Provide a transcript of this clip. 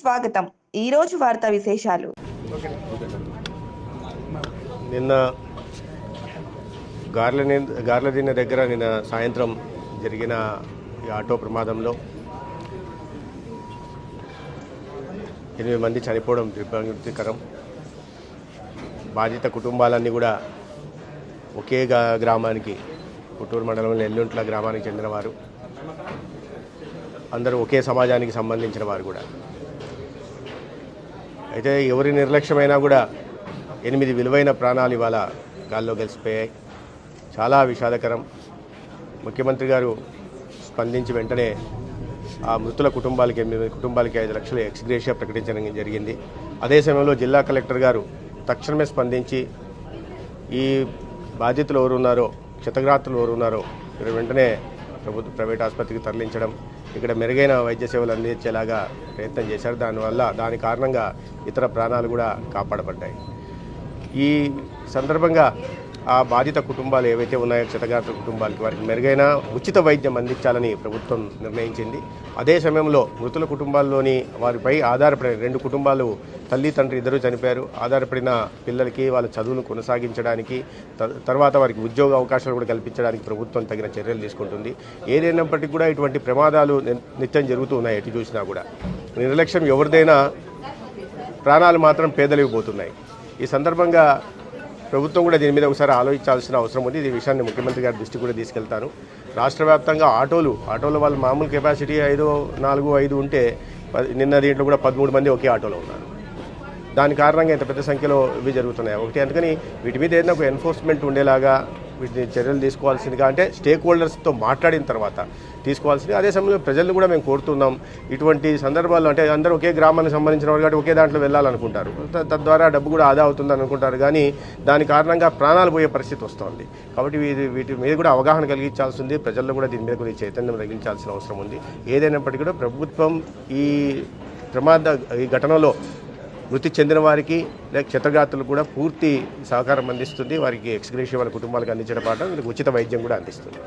స్వాగతం. ఈ రోజు వార్తా విశేషాలు. నిన్న గార్ల గార్లదిన్న దగ్గర నిన్న సాయంత్రం జరిగిన ఈ ఆటో ప్రమాదంలో ఎనిమిది మంది చనిపోవడం దుర్భాగ్యకరం. బాధిత కుటుంబాలన్నీ కూడా ఒకే గ్రామానికి పుట్టూరు మండలంలో ఎల్లుంట్ల గ్రామానికి చెందినవారు అందరూ ఒకే సమాజానికి సంబంధించిన వారు కూడా. అయితే ఎవరి నిర్లక్ష్యమైనా కూడా ఎనిమిది విలువైన ప్రాణాలు ఇవాళ గాల్లో గెలిచిపోయాయి. చాలా విషాదకరం. ముఖ్యమంత్రి గారు స్పందించి వెంటనే ఆ మృతుల కుటుంబాలకి ఎనిమిది కుటుంబాలకి ఐదు లక్షలు ఎక్స్గ్రేషియా ప్రకటించడం జరిగింది. అదే సమయంలో జిల్లా కలెక్టర్ గారు తక్షణమే స్పందించి ఈ బాధితులు ఎవరున్నారో క్షతగాత్రులు ఎవరున్నారో వెంటనే ప్రభుత్వ ప్రైవేట్ ఆసుపత్రికి తరలించడం ఇక్కడ మెరుగైన వైద్య సేవలు అందించేలాగా ప్రయత్నం చేశారు. దానివల్ల దాని కారణంగా ఇతర ప్రాణాలు కూడా కాపాడబడ్డాయి. ఈ సందర్భంగా ఆ బాధిత కుటుంబాలు ఏవైతే ఉన్నాయో క్షతగాత్ర కుటుంబాలకి వారికి మెరుగైన ఉచిత వైద్యం అందించాలని ప్రభుత్వం నిర్ణయించింది. అదే సమయంలో మృతుల కుటుంబాల్లోని వారిపై ఆధారపడిన రెండు కుటుంబాలు తల్లి తండ్రి ఇద్దరు చనిపోయారు. ఆధారపడిన పిల్లలకి వాళ్ళ చదువును కొనసాగించడానికి త- తర్వాత వారికి ఉద్యోగ అవకాశాలు కూడా కల్పించడానికి ప్రభుత్వం తగిన చర్యలు తీసుకుంటుంది. ఏదైనప్పటికీ కూడా ఇటువంటి ప్రమాదాలు ని- నిత్యం జరుగుతూ ఉన్నాయి ఎటు చూసినా కూడా. నిర్లక్ష్యం ఎవరిదైనా ప్రాణాలు మాత్రం పేదలిగిపోతున్నాయి ఈ సందర్భంగా ప్రభుత్వం కూడా దీని మీద ఒకసారి ఆలోచించాల్సిన అవసరం ఉంది. ఈ విషయాన్ని ముఖ్యమంత్రి గారి దృష్టి కూడా తీసుకెళ్తాను రాష్ట్ర వ్యాప్తంగా ఆటోలు ఆటోల వాళ్ళ మామూలు కెపాసిటీ ఐదు నాలుగు ఐదు ఉంటే నిన్న దీంట్లో కూడా పదమూడు మంది ఒకే ఆటోలో ఉన్నారు. దాని కారణంగా ఇంత పెద్ద సంఖ్యలో ఇవి జరుగుతున్నాయి. ఒకటి అందుకని వీటి మీద ఏదైనా ఒక ఎన్ఫోర్స్మెంట్ ఉండేలాగా వీటిని చర్యలు తీసుకోవాల్సిందిగా అంటే స్టేక్ హోల్డర్స్తో మాట్లాడిన తర్వాత తీసుకోవాల్సింది అదే సమయంలో ప్రజలను కూడా మేము కోరుతున్నాం. ఇటువంటి సందర్భాల్లో అంటే అందరూ ఒకే గ్రామానికి సంబంధించిన వారు కాబట్టి ఒకే దాంట్లో వెళ్ళాలనుకుంటారు. త- తద్వారా డబ్బు కూడా ఆదా అవుతుంది అనుకుంటారు. కానీ దాని కారణంగా ప్రాణాలు పోయే పరిస్థితి వస్తుంది. కాబట్టి వీటి వీటి మీద కూడా అవగాహన కలిగించాల్సింది. ప్రజల్లో కూడా దీని మీద కొద్దిగా చైతన్యం కలిగించాల్సిన అవసరం ఉంది. ఏదైనప్పటికీ కూడా ప్రభుత్వం ఈ ప్రమాద ఈ ఘటనలో మృతి చెందిన వారికి లేక క్షతగాత్రులు కూడా పూర్తి సహకారం అందిస్తుంది. వారికి ఎక్స్గ్రేషియా వాళ్ళ కుటుంబాలకు అందించడం పాటు వీళ్ళకి ఉచిత వైద్యం కూడా అందిస్తుంది.